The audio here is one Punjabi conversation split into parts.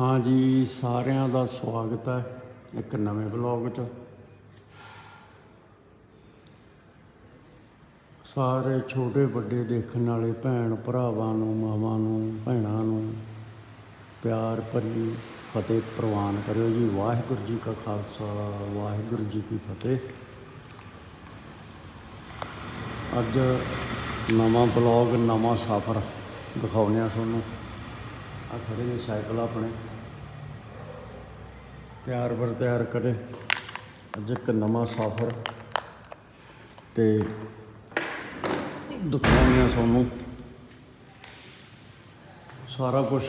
ਹਾਂ ਜੀ, ਸਾਰਿਆਂ ਦਾ ਸਵਾਗਤ ਹੈ ਇੱਕ ਨਵੇਂ ਬਲੌਗ 'ਚ। ਸਾਰੇ ਛੋਟੇ ਵੱਡੇ ਦੇਖਣ ਵਾਲੇ ਭੈਣ ਭਰਾਵਾਂ ਨੂੰ, ਮਾਵਾਂ ਨੂੰ, ਭੈਣਾਂ ਨੂੰ ਪਿਆਰ ਭਰੀ ਫਤਿਹ ਪ੍ਰਵਾਨ ਕਰਿਓ ਜੀ। ਵਾਹਿਗੁਰੂ ਜੀ ਕਾ ਖਾਲਸਾ, ਵਾਹਿਗੁਰੂ ਜੀ ਕੀ ਫਤਿਹ। ਅੱਜ ਨਵਾਂ ਬਲੌਗ ਨਵਾਂ ਸਫ਼ਰ ਦਿਖਾਉਂਦੇ ਆ ਤੁਹਾਨੂੰ। ਆ ਖੜੇ ਨੇ ਸਾਈਕਲ ਆਪਣੇ। ਤਿਆਰ ਬਰ ਤਿਆਰ ਕਰੇ। ਅੱਜ ਇੱਕ ਨਵਾਂ ਸਫ਼ਰ ਤੇ ਦਿਖਾਉਂਦੇ ਸਾਨੂੰ ਸਾਰਾ ਕੁਝ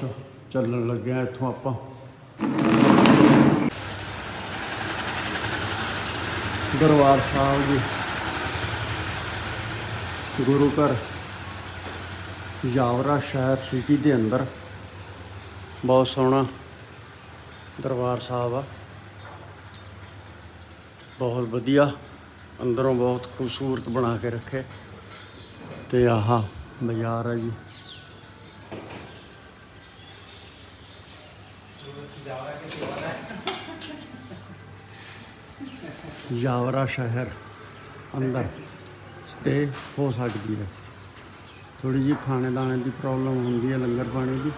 ਚੱਲਣ ਲੱਗਿਆ ਇੱਥੋਂ ਆਪਾਂ। ਦਰਬਾਰ ਸਾਹਿਬ ਜੀ, ਗੁਰੂ ਘਰ ਜਾਵਰਾ ਸ਼ਹਿਰ, ਸਿਟੀ ਦੇ ਅੰਦਰ। ਬਹੁਤ ਸੋਹਣਾ ਦਰਬਾਰ ਸਾਹਿਬ ਆ। ਬਹੁਤ ਵਧੀਆ, ਅੰਦਰੋਂ ਬਹੁਤ ਖੂਬਸੂਰਤ ਬਣਾ ਕੇ ਰੱਖੇ। ਤੇ ਆਹ, ਬਾਜ਼ਾਰ ਆ ਜੀ। ਜਾਵਰਾ ਸ਼ਹਿਰ ਅੰਦਰ। ਸਟੇ ਹੋ ਸਕਦੀ ਹੈ। ਥੋੜੀ ਜਿਹੀ ਖਾਣੇ ਦਾਣੇ ਦੀ ਪ੍ਰੋਬਲਮ ਹੁੰਦੀ ਹੈ ਲੰਗਰ ਪਾਣੀ ਦੀ।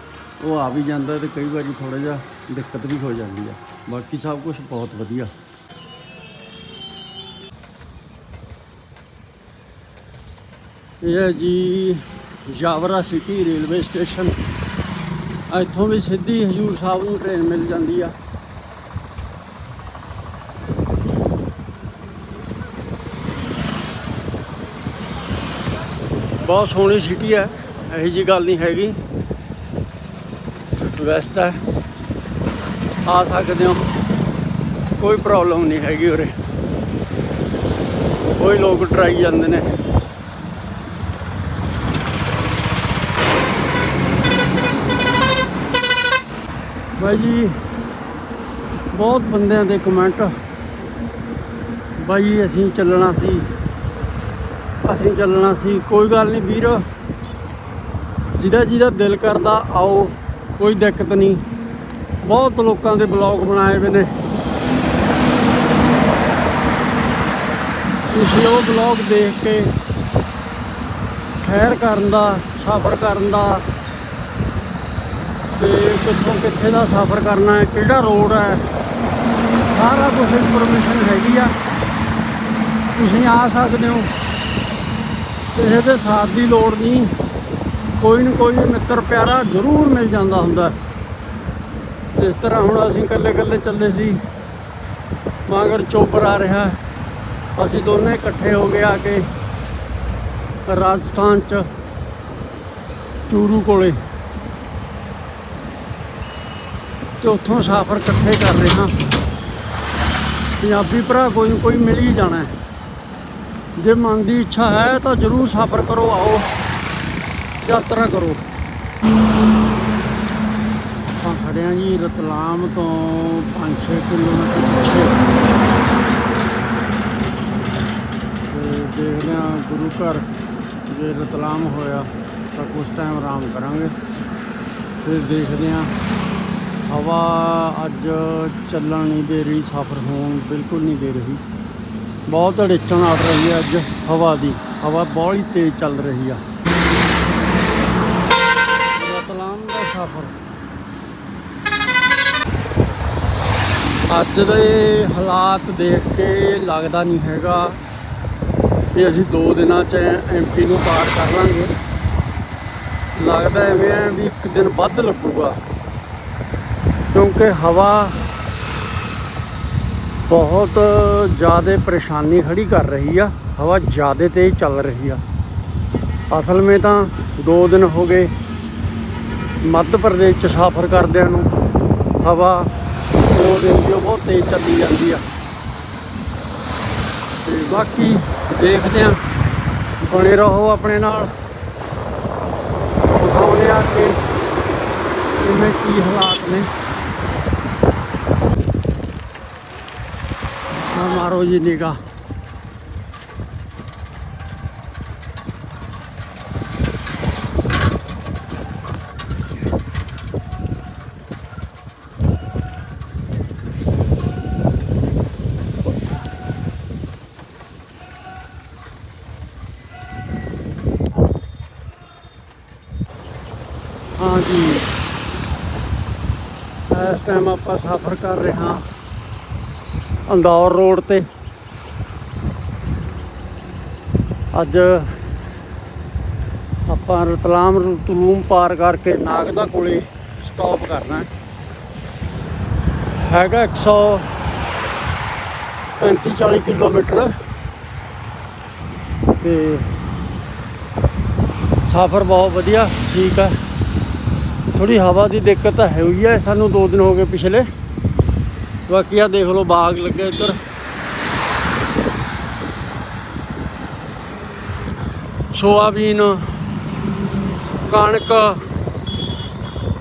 ਉਹ ਆ ਵੀ ਜਾਂਦਾ ਤੇ ਕਈ ਵਾਰੀ ਥੋੜਾ ਜਿਹਾ ਦਿੱਕਤ ਵੀ ਹੋ ਜਾਂਦੀ ਆ। ਬਾਕੀ ਸਭ ਕੁਝ ਬਹੁਤ ਵਧੀਆ। ਇਹ ਹੈ ਜੀ ਜਾਵਰਾ ਸਿਟੀ ਰੇਲਵੇ ਸਟੇਸ਼ਨ। ਇੱਥੋਂ ਵੀ ਸਿੱਧੀ ਹਜੂਰ ਸਾਹਿਬ ਨੂੰ ਟ੍ਰੇਨ ਮਿਲ ਜਾਂਦੀ ਆ। ਬਹੁਤ ਸੋਹਣੀ ਸਿਟੀ ਹੈ ਇਹੋ ਜੀ ਗੱਲ ਨਹੀਂ ਹੈਗੀ। ਵੈਸਟ ਹੈ। ਆ ਸਕਦੇ ਹੋ। ਕੋਈ ਪ੍ਰੋਬਲਮ ਨਹੀਂ ਹੈਗੀ ਉਰੇ। ਕੋਈ ਲੋਕ ਟਰਾਈ ਜਾਂਦੇ ਨੇ। ਬਾਈ ਜੀ, ਬਹੁਤ ਬੰਦਿਆਂ ਦੇ ਕਮੈਂਟ ਬਾਈ ਅਸੀਂ ਚੱਲਣਾ ਸੀ। ਅਸੀਂ ਚੱਲਣਾ ਸੀ। ਕੋਈ ਗੱਲ ਨਹੀਂ ਵੀਰ। ਜਿਹਦਾ ਜਿਹਦਾ ਦਿਲ ਕਰਦਾ, ਆਓ। ਕੋਈ ਦਿੱਕਤ ਨਹੀਂ। ਬਹੁਤ ਲੋਕਾਂ ਦੇ ਬਲੌਗ ਬਣਾਏ ਹੋਏ ਨੇ। ਤੁਸੀਂ ਉਹ ਬਲੌਗ ਦੇਖ ਕੇ ਖੈਰ ਕਰਨ ਦਾ, ਸਫ਼ਰ ਕਰਨ ਦਾ ਤੇ ਕਿੱਥੋਂ ਕਿੱਥੇ ਦਾ ਸਫ਼ਰ ਕਰਨਾ ਹੈ, ਕਿਹੜਾ ਰੋਡ ਹੈ, ਸਾਰਾ ਕੁਝ ਇਨਫੋਰਮੇਸ਼ਨ ਹੈਗੀ ਆ। ਤੁਸੀਂ ਆ ਸਕਦੇ ਹੋ। ਕਿਸੇ ਦੇ ਸਾਥ ਦੀ ਲੋੜ ਨਹੀਂ। ਕੋਈ ਨਾ ਕੋਈ ਮਿੱਤਰ ਪਿਆਰਾ ਜ਼ਰੂਰ ਮਿਲ ਜਾਂਦਾ ਹੁੰਦਾ। ਜਿਸ ਤਰ੍ਹਾਂ ਹੁਣ ਅਸੀਂ ਇਕੱਲੇ ਇਕੱਲੇ ਚੱਲੇ ਸੀ। ਮਗਰ ਚੋਪਰ ਆ ਰਿਹਾ। ਅਸੀਂ ਦੋਨੇ ਇਕੱਠੇ ਹੋ ਗਏ ਆ ਕੇ ਰਾਜਸਥਾਨ ਚ, ਚੂਰੂ ਕੋਲੇ। ਤੇ ਉੱਥੋਂ ਸਫ਼ਰ ਇਕੱਠੇ ਕਰ ਰਹੇ ਹਾਂ। ਪੰਜਾਬੀ ਭਰਾ ਕੋਈ ਨਾ ਕੋਈ ਮਿਲ ਹੀ ਜਾਣਾ। ਜੇ ਮਨ ਦੀ ਇੱਛਾ ਹੈ ਤਾਂ ਜ਼ਰੂਰ ਸਫ਼ਰ ਕਰੋ, ਆਓ। ਯਾਤਰਾ ਕਰੋ ਆਪਾਂ ਖੜੇ ਹਾਂ ਜੀ ਰਤਲਾਮ ਤੋਂ 5-6 ਕਿਲੋਮੀਟਰ ਪਿੱਛੇ। ਤੇ ਦੇਖਦੇ ਹਾਂ ਗੁਰੂ ਘਰ ਜੇ ਰਤਲਾਮ ਹੋਇਆ ਤਾਂ ਕੁਝ ਟਾਈਮ ਆਰਾਮ ਕਰਾਂਗੇ। ਫਿਰ ਦੇਖਦੇ ਹਾਂ ਹਵਾ ਅੱਜ ਚੱਲਣ ਨਹੀਂ ਦੇ ਰਹੀ, ਸਫ਼ਰ ਹੋਣ ਬਿਲਕੁਲ ਨਹੀਂ ਦੇ ਰਹੀ। ਬਹੁਤ ਅੜੇਚਣ ਆ ਰਹੀ ਹੈ ਅੱਜ ਹਵਾ ਦੀ। ਹਵਾ ਬਹੁਤ ਹੀ ਤੇਜ਼ ਚੱਲ ਰਹੀ ਆ। ਰਤਲਾਮ ਅੱਜ ਦੇ ਹਾਲਾਤ ਦੇਖ ਕੇ ਲੱਗਦਾ ਨਹੀਂ ਹੈਗਾ ਕਿ ਅਸੀਂ 2 ਦਿਨਾਂ 'ਚ ਐਮਪੀ ਨੂੰ ਪਾਰ ਕਰ ਲਾਂਗੇ। ਲੱਗਦਾ ਐਵੇਂ ਹੈ ਵੀ ਇੱਕ ਦਿਨ ਵੱਧ ਲੱਗੂਗਾ, ਕਿਉਂਕਿ ਹਵਾ ਬਹੁਤ ਜ਼ਿਆਦਾ ਪਰੇਸ਼ਾਨੀ ਖੜੀ ਕਰ ਰਹੀ ਆ, ਹਵਾ ਜ਼ਿਆਦਾ ਤੇਜ਼ ਚੱਲ ਰਹੀ ਆ। ਅਸਲ ਵਿੱਚ ਤਾਂ 2 ਦਿਨ ਹੋ ਗਏ ਮੱਧ ਪ੍ਰਦੇਸ਼ ਚ ਸਫ਼ਰ ਕਰਦਿਆਂ ਨੂੰ ਹਵਾ ਦੋ ਦਿਨ ਬਹੁਤ ਤੇਜ਼ ਚੱਲੀ ਜਾਂਦੀ ਆ। ਤੇ ਬਾਕੀ ਦੇਖਦੇ ਆ, ਬਣੇ ਰਹੋ ਆਪਣੇ ਨਾਲ। ਦਿਖਾਉਂਦੇ ਆ ਕਿ ਕਿਵੇਂ ਕੀ ਹਾਲਾਤ ਨੇ ਮਾਰੋ ਜੀ ਨਿਗਾਹ। ਹਾਂ ਜੀ। ਇਸ ਟਾਈਮ ਆਪਾਂ ਸਫ਼ਰ ਕਰ ਰਹੇ ਹਾਂ ਅੰਦੌਰ ਰੋਡ ਤੇ। ਅੱਜ ਆਪਾਂ ਰਤਲਾਮ ਰਤਲੂਮ ਪਾਰ ਕਰਕੇ ਨਾਗਦਾ ਕੋਲੇ ਸਟਾਪ ਕਰਨਾ ਹੈ। ਹੈਗਾ 135 40 ਕਿਲੋਮੀਟਰ। ਤੇ ਸਫ਼ਰ ਬਹੁਤ ਵਧੀਆ, ਠੀਕ ਆ ਥੋੜੀ ਹਵਾ ਦੀ ਦਿੱਕਤ ਤਾਂ ਹੈ ਹੋਈ ਹੈ ਸਾਨੂੰ 2 ਦਿਨ ਹੋ ਗਏ ਪਿਛਲੇ। ਬਾਕੀ ਆ ਦੇਖ ਲਓ, ਬਾਗ ਲੱਗੇ ਇੱਧਰ। ਸੋਆਬੀਨ, ਕਣਕ,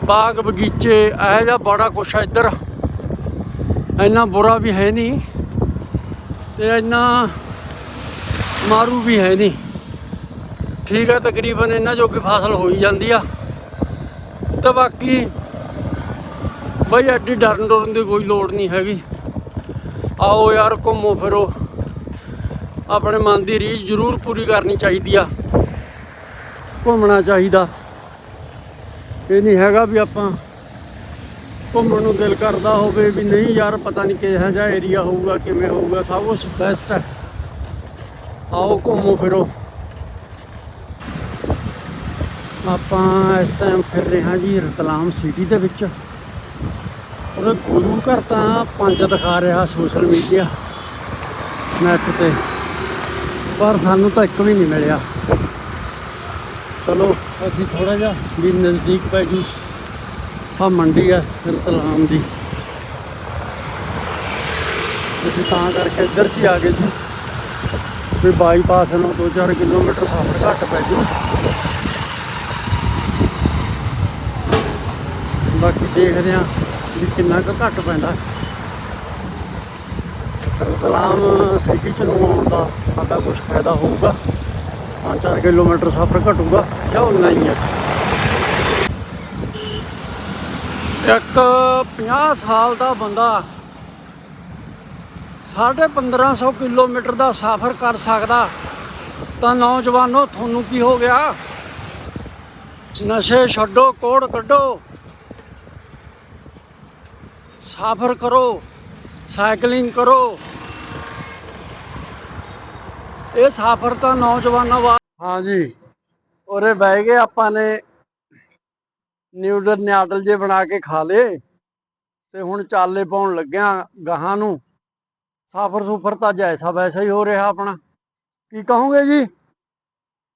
ਬਾਗ ਬਗੀਚੇ, ਇਹੋ ਜਿਹਾ ਬੜਾ ਕੁਛ ਆ ਇੱਧਰ। ਇੰਨਾ ਬੁਰਾ ਵੀ ਹੈ ਨਹੀਂ ਤੇ ਇੰਨਾ ਮਾਰੂ ਵੀ ਹੈ ਨਹੀਂ। ਠੀਕ ਹੈ ਤਕਰੀਬਨ ਇਹਨਾਂ ਜੋਗੀ ਫਸਲ ਹੋਈ ਜਾਂਦੀ ਆ। ਤਾਂ ਬਾਕੀ ਬਈ ਐਡੀ ਡਰਨ ਡਰਨ ਦੀ ਕੋਈ ਲੋੜ ਨਹੀਂ ਹੈਗੀ। ਆਓ ਯਾਰ ਘੁੰਮੋ ਫਿਰੋ। ਆਪਣੇ ਮਨ ਦੀ ਰੀਝ ਜ਼ਰੂਰ ਪੂਰੀ ਕਰਨੀ ਚਾਹੀਦੀ ਆ। ਘੁੰਮਣਾ ਚਾਹੀਦਾ। ਇਹ ਨਹੀਂ ਹੈਗਾ ਵੀ ਆਪਾਂ ਘੁੰਮਣ ਨੂੰ ਦਿਲ ਕਰਦਾ ਹੋਵੇ ਵੀ ਨਹੀਂ ਯਾਰ, ਪਤਾ ਨਹੀਂ ਕਿਹੋ ਜਿਹਾ ਏਰੀਆ ਹੋਊਗਾ, ਕਿਵੇਂ ਹੋਊਗਾ, ਸਭ ਕੁਝ ਬੈਸਟ ਹੈ ਆਓ ਘੁੰਮੋ ਫਿਰੋ। ਆਪਾਂ ਇਸ ਟਾਈਮ ਫਿਰ ਰਹੇ ਹਾਂ ਜੀ ਰਤਲਾਮ ਸਿਟੀ ਦੇ ਵਿੱਚ। ਉਹ ਗੁਰੂ ਘਰ ਤਾਂ ਪੰਜ ਦਿਖਾ ਰਿਹਾ ਸੋਸ਼ਲ ਮੀਡੀਆ ਨੈਟ ਤੇ, ਪਰ ਸਾਨੂੰ ਤਾਂ ਇੱਕ ਵੀ ਨਹੀਂ ਮਿਲਿਆ। ਚਲੋ, ਅਸੀਂ ਥੋੜਾ ਜਿਹਾ ਵੀ ਨਜ਼ਦੀਕ ਪੈ ਜੂ। ਆ ਮੰਡੀ ਆ ਰਤਲਾਮ ਦੀ। ਅਸੀਂ ਤਾਂ ਕਰਕੇ ਇੱਧਰ ਚ ਹੀ ਆ ਗਏ ਸੀ। ਵੀ ਬਾਈਪਾਸ ਨੂੰ 2-4 ਕਿਲੋਮੀਟਰ ਸਫ਼ਰ ਘੱਟ ਪੈ ਜੂ। ਬਾਕੀ ਦੇਖਦੇ ਆ ਵੀ ਕਿੰਨਾ ਕੁ ਘੱਟ ਪੈਂਦਾ। ਰਤਲਾਮ ਸਿਟੀ ਚ ਨੂੰ ਆਉਣ ਦਾ ਸਾਡਾ ਕੁਝ ਫਾਇਦਾ ਹੋਊਗਾ। 5-4 ਕਿਲੋਮੀਟਰ ਸਫ਼ਰ ਘਟੂਗਾ ਜਾਂ ਉਨਾ ਹੀ ਆ ਇੱਕ 50 ਸਾਲ ਦਾ ਬੰਦਾ 1550 ਕਿਲੋਮੀਟਰ ਦਾ ਸਫ਼ਰ ਕਰ ਸਕਦਾ। ਤਾਂ ਨੌਜਵਾਨੋ, ਤੁਹਾਨੂੰ ਕੀ ਹੋ ਗਿਆ? ਨਸ਼ੇ ਛੱਡੋ, ਕੋੜ ਕੱਢੋ। ਸਫ਼ਰ ਕਰੋ ਸਾਈਕਲਿੰਗ ਕਰੋ। ਇਹ ਸਫ਼ਰ ਤਾਂ ਨੌਜਵਾਨਾਂ ਵਾ ਹਾਂ ਜੀ ਉਰੇ ਬਹਿ ਗਏ ਆਪਾਂ ਨੇ। ਨਿਊਡਲ ਨਿਆਦਲ ਜੇ ਬਣਾ ਕੇ ਖਾ ਲੇ ਤੇ ਹੁਣ ਚਾਲੇ ਪਾਉਣ ਲੱਗਿਆ ਗਾਹਾਂ ਨੂੰ। ਸਫ਼ਰ ਸੁਫਰ ਤਾਂ ਜੈਸਾ ਵੈਸਾ ਹੀ ਹੋ ਰਿਹਾ ਆਪਣਾ। ਕੀ ਕਹੋਗੇ ਜੀ?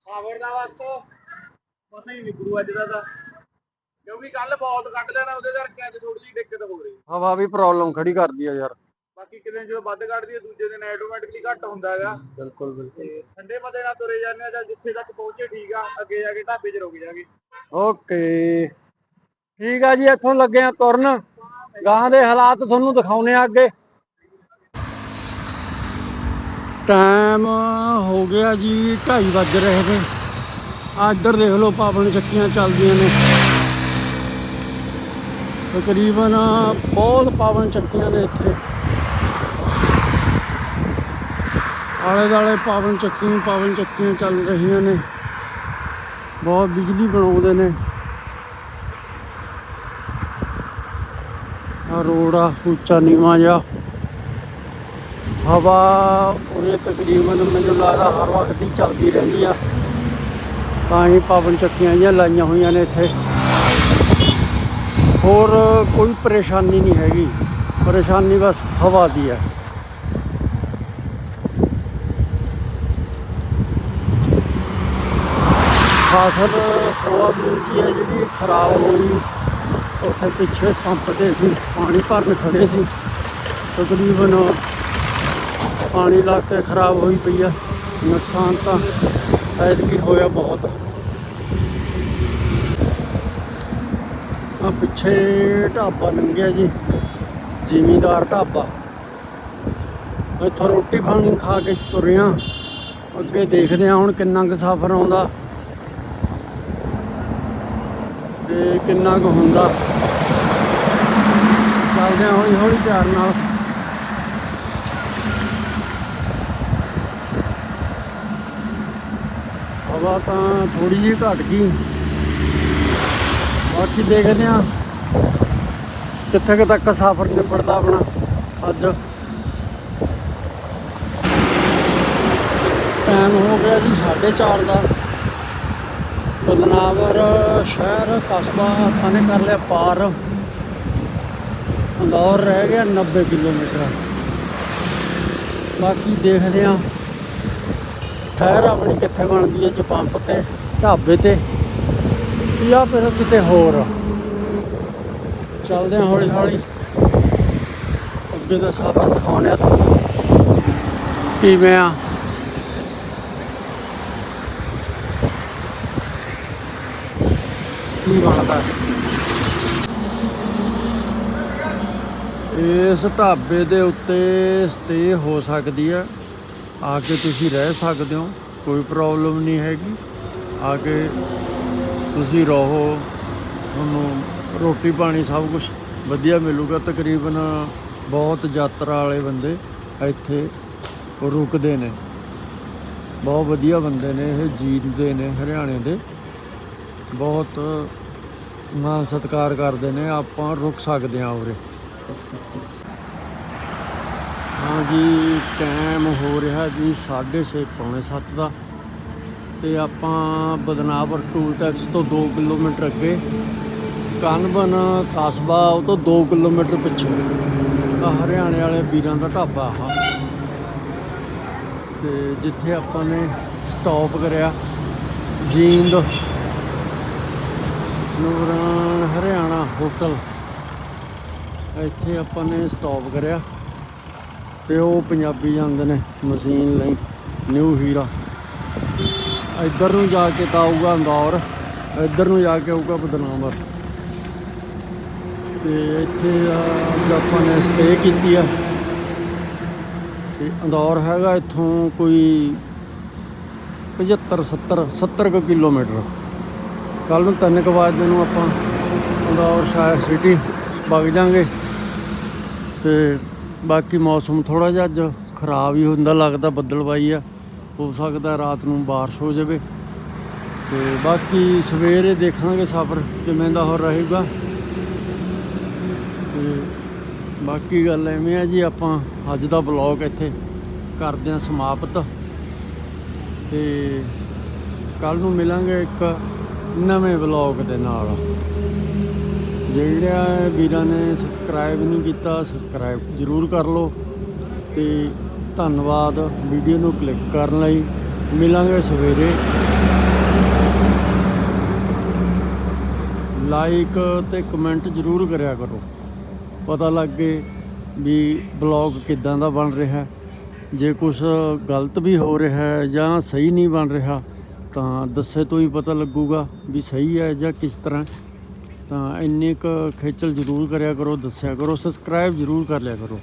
ਖਬਰ ਦਾ ਬਸ। ਬਸ ਹੀ ਨਿਕਲੂ ਅੱਜ ਦਾ ਕਿਉਂਕਿ ਕੱਲ ਬਹੁਤ ਕੱਢ ਲੈਣਾ ਉਹਦੇ ਕਰਕੇ ਅੱਜ ਥੋੜੀ ਜਿਹੀ ਦਿੱਕਤ ਹੋ ਰਹੀ ਹਵਾ ਵੀ ਪ੍ਰੋਬਲਮ ਖੜੀ ਕਰਦੀ ਆ ਯਾਰ। ਬਾਕੀ ਕਿਤੇ ਜਦੋਂ ਵੱਧ ਕੱਢਦੀ ਹੈ ਦੂਜੇ ਦਿਨ ਆਟੋਮੈਟਿਕਲੀ ਘੱਟ ਹੁੰਦਾ ਹੈਗਾ। ਬਿਲਕੁਲ ਬਿਲਕੁਲ। ਠੰਡੇ ਮਤੇ ਨਾਲ ਤੁਰੇ ਜਾਂਦੇ ਆ ਜਾਂ ਜਿੱਥੇ ਤੱਕ ਪਹੁੰਚੇ ਠੀਕ ਆ ਅੱਗੇ ਜਾ ਕੇ ਢਾਬੇ 'ਚ ਰੁਕ ਜਾਗੇ। ਓਕੇ। ਠੀਕ ਆ ਜੀ ਇੱਥੋਂ ਲੱਗੇ ਆ ਤੁਰਨ। ਗਾਂ ਦੇ ਹਾਲਾਤ ਤੁਹਾਨੂੰ ਦਿਖਾਉਨੇ ਆ ਅੱਗੇ। ਟਾਈਮ ਹੋ ਗਿਆ ਜੀ 2:30 ਵੱਜ ਰਹੇ ਨੇ। ਆ ਇੱਧਰ ਦੇਖ ਲਓ ਪਾਵਨ ਚੱਕੀਆਂ ਚੱਲਦੀਆਂ ਨੇ। ਤਕਰੀਬਨ ਬਹੁਤ ਪਾਵਨ ਚੱਕੀਆਂ ਨੇ ਇੱਥੇ। ਆਲੇ ਦਾਲੇ ਪਾਵਨ ਚੱਕੀਆਂ ਪਾਵਨ ਚੱਕੀਆਂ ਚੱਲ ਰਹੀਆਂ ਨੇ। ਬਹੁਤ ਬਿਜਲੀ ਬਣਾਉਂਦੇ ਨੇ। ਆ ਰੋਡ ਆ, ਉੱਚਾ, ਨੀਵਾਂ ਜਿਹਾ। ਹਵਾ ਉਰੇ ਤਕਰੀਬਨ ਮੈਨੂੰ ਲੱਗਦਾ ਹਰ ਵਕਤ ਹੀ ਚੱਲਦੀ ਰਹਿੰਦੀ ਆ। ਤਾਂ ਹੀ ਪਾਵਨ ਚੱਕੀਆਂ ਜਿਹੀਆਂ ਲਾਈਆਂ ਹੋਈਆਂ ਨੇ ਇੱਥੇ। ਹੋਰ ਕੋਈ ਪਰੇਸ਼ਾਨੀ ਨਹੀਂ ਹੈਗੀ। ਪਰੇਸ਼ਾਨੀ ਬਸ ਹਵਾ ਦੀ ਹੈ। ਫਸਲ ਸੋਆਬੀਨ ਦੀ ਹੈ ਜਿਹੜੀ ਖਰਾਬ ਹੋ ਗਈ। ਉੱਥੇ ਪਿੱਛੇ ਪੰਪ ਤੇ ਸੀ, ਪਾਣੀ ਭਰਨ ਖੜੇ ਸੀ। ਤਕਰੀਬਨ ਪਾਣੀ ਲਾ ਕੇ ਖਰਾਬ ਹੋਈ ਪਈ ਆ ਨੁਕਸਾਨ ਤਾਂ ਐਤਕੀ ਹੋਇਆ ਬਹੁਤ। ਆ ਪਿੱਛੇ ਢਾਬਾ ਲੰਘਿਆ ਜੀ, ਜ਼ਿਮੀਦਾਰ ਢਾਬਾ। ਇੱਥੋਂ ਰੋਟੀ ਪਾਣੀ ਖਾ ਕੇ ਤੁਰਿਆ, ਅੱਗੇ ਦੇਖਦੇ ਆ ਹੁਣ ਕਿੰਨਾ ਕੁ ਸਫ਼ਰ ਆਉਂਦਾ ਤੇ ਕਿੰਨਾ ਕੁ ਹੁੰਦਾ। ਚੱਲਦੇ ਹਾਂ ਹੌਲੀ ਹੌਲੀ ਪਿਆਰ ਨਾਲ। ਹਵਾ ਤਾਂ ਥੋੜੀ ਜਿਹੀ ਘਟ ਗਈ। ਬਾਕੀ ਦੇਖਦੇ ਆ ਕਿੱਥੇ ਤੱਕ ਸਫ਼ਰ ਨਿਬੜਦਾ ਆਪਣਾ ਅੱਜ। ਟਾਈਮ ਹੋ ਗਿਆ ਜੀ 4:30 ਦਾ। ਬਦਨਾਵਰ ਸ਼ਹਿਰ, ਕਸਬਾ ਆਪਾਂ ਨੇ ਕਰ ਲਿਆ ਪਾਰ। ਅੰਦੌਰ ਰਹਿ ਗਿਆ 90 ਕਿਲੋਮੀਟਰ। ਬਾਕੀ ਦੇਖਦੇ ਆ ਠਹਿਰ ਆਪਣੀ ਕਿੱਥੇ ਬਣਦੀ ਹੈ ਚ ਤੇ, ਢਾਬੇ ਤੇ। ਜਾਂ ਫਿਰ ਕਿਤੇ ਹੋਰ। ਚੱਲਦੇ ਹਾਂ ਹੌਲੀ ਹੌਲੀ। ਅੱਗੇ ਦਾ ਸਾਫ਼ ਦਿਖਾਉਣੇ ਆ। ਕਿਵੇਂ ਆ? ਕੀ ਬਣਦਾ? ਇਸ ਢਾਬੇ ਦੇ ਉੱਤੇ ਸਟੇ ਹੋ ਸਕਦੀ ਹੈ ਆ ਕੇ ਤੁਸੀਂ ਰਹਿ ਸਕਦੇ ਹੋ। ਕੋਈ ਪ੍ਰੋਬਲਮ ਨਹੀਂ ਹੈਗੀ। ਆ ਕੇ ਤੁਸੀਂ ਰਹੋ। ਤੁਹਾਨੂੰ ਰੋਟੀ ਪਾਣੀ ਸਭ ਕੁਝ ਵਧੀਆ ਮਿਲੂਗਾ। ਤਕਰੀਬਨ ਬਹੁਤ ਯਾਤਰਾ ਵਾਲੇ ਬੰਦੇ ਇੱਥੇ ਰੁਕਦੇ ਨੇ। ਬਹੁਤ ਵਧੀਆ ਬੰਦੇ ਨੇ ਇਹ ਜੀਤਦੇ ਨੇ ਹਰਿਆਣੇ ਦੇ। ਬਹੁਤ ਮਾਨ ਸਤਿਕਾਰ ਕਰਦੇ ਨੇ। ਆਪਾਂ ਰੁਕ ਸਕਦੇ ਹਾਂ ਉਰੇ। ਹਾਂ ਜੀ ਟਾਈਮ ਹੋ ਰਿਹਾ ਜੀ 6:30 ਪੌਣੇ 7 ਦਾ। ਤੇ ਆਪਾਂ ਬਦਨਾਵਰ ਟੂਲ ਟੈਕਸ ਤੋਂ 2 ਕਿਲੋਮੀਟਰ ਅੱਗੇ, ਕਨਬਨ, ਕਸਬਾ, ਉਹ ਤੋਂ 2 ਕਿਲੋਮੀਟਰ ਪਿੱਛੇ। ਆ ਹਰਿਆਣੇ ਵਾਲੇ ਵੀਰਾਂ ਦਾ ਢਾਬਾ ਆ। ਤੇ ਜਿੱਥੇ ਆਪਾਂ ਨੇ ਸਟਾਪ ਕਰਿਆ, ਜੀਂਦ, ਨੂਰਾਨ ਹਰਿਆਣਾ ਹੋਟਲ ਇੱਥੇ ਆਪਾਂ ਨੇ ਸਟਾਪ ਕਰਿਆ, ਤੇ ਉਹ ਪੰਜਾਬੀ ਜਾਂਦੇ ਨੇ ਮਸ਼ੀਨ ਲਈ ਨਿਊ ਹੀਰਾ ਇੱਧਰ ਨੂੰ ਜਾ ਕੇ ਤਾਂ ਆਊਗਾ ਅੰਦੌਰ ਇੱਧਰ ਨੂੰ ਜਾ ਕੇ ਆਊਗਾ ਬਦਨਾਮਰ ਤੇ ਇੱਥੇ ਅੱਜ ਆਪਾਂ ਨੇ ਸਟੇ ਕੀਤੀ ਆ। ਤੇ ਅੰਦੌਰ ਹੈਗਾ ਇੱਥੋਂ ਕੋਈ 75 70 70 ਕੁ ਕਿਲੋਮੀਟਰ। ਕੱਲ ਨੂੰ ਤਿੰਨ ਕੁ ਵਜੇ ਨੂੰ ਆਪਾਂ ਅੰਦੌਰ ਸ਼ਾਇਦ ਸਿਟੀ ਵਗ ਜਾਾਂਗੇ ਤੇ ਬਾਕੀ ਮੌਸਮ ਥੋੜਾ ਜਿਹਾ ਅੱਜ ਖਰਾਬ ਹੀ ਹੁੰਦਾ, ਲੱਗਦਾ ਬੱਦਲਵਾਈ ਆ। ਹੋ ਸਕਦਾ ਰਾਤ ਨੂੰ ਬਾਰਿਸ਼ ਹੋ ਜਾਵੇ। ਤੇ ਬਾਕੀ ਸਵੇਰੇ ਦੇਖਾਂਗੇ ਸਫ਼ਰ ਕਿਵੇਂ ਦਾ ਹੋ ਰਹੇਗਾ। ਤੇ ਬਾਕੀ ਗੱਲ ਐਵੇਂ ਆ ਜੀ, ਆਪਾਂ ਅੱਜ ਦਾ ਬਲੌਗ ਇੱਥੇ ਕਰਦੇ ਹਾਂ ਸਮਾਪਤ। ਤੇ ਕੱਲ ਨੂੰ ਮਿਲਾਂਗੇ ਇੱਕ ਨਵੇਂ ਬਲੌਗ ਦੇ ਨਾਲ। ਜਿਹੜਾ ਵੀਰਾਂ ਨੇ ਸਬਸਕ੍ਰਾਈਬ ਨਹੀਂ ਕੀਤਾ, ਸਬਸਕ੍ਰਾਈਬ ਜ਼ਰੂਰ ਕਰ ਲਓ। ਤੇ ਧੰਨਵਾਦ। ਵੀਡੀਓ ਨੂੰ ਕਲਿੱਕ ਕਰਨ ਲਈ ਮਿਲਾਂਗੇ ਸਵੇਰੇ। ਲਾਈਕ ਤੇ ਕਮੈਂਟ ਜ਼ਰੂਰ ਕਰਿਆ ਕਰੋ। ਪਤਾ ਲੱਗੇ ਵੀ ਬਲੌਗ ਕਿੱਦਾਂ ਦਾ ਬਣ ਰਿਹਾ। ਜੇ ਕੁਝ ਗਲਤ ਵੀ ਹੋ ਰਿਹਾ ਹੈ ਜਾਂ ਸਹੀ ਨਹੀਂ ਬਣ ਰਿਹਾ, ਤਾਂ ਦੱਸੇ ਤੋਂ ਹੀ ਪਤਾ ਲੱਗੂਗਾ ਵੀ ਸਹੀ ਹੈ ਜਾਂ ਕਿਸ ਤਰ੍ਹਾਂ। ਤਾਂ ਇੰਨੀ ਕੁ ਖੇਚਲ ਜ਼ਰੂਰ ਕਰਿਆ ਕਰੋ, ਦੱਸਿਆ ਕਰੋ ਸਬਸਕ੍ਰਾਈਬ ਜ਼ਰੂਰ ਕਰ ਲਿਆ ਕਰੋ।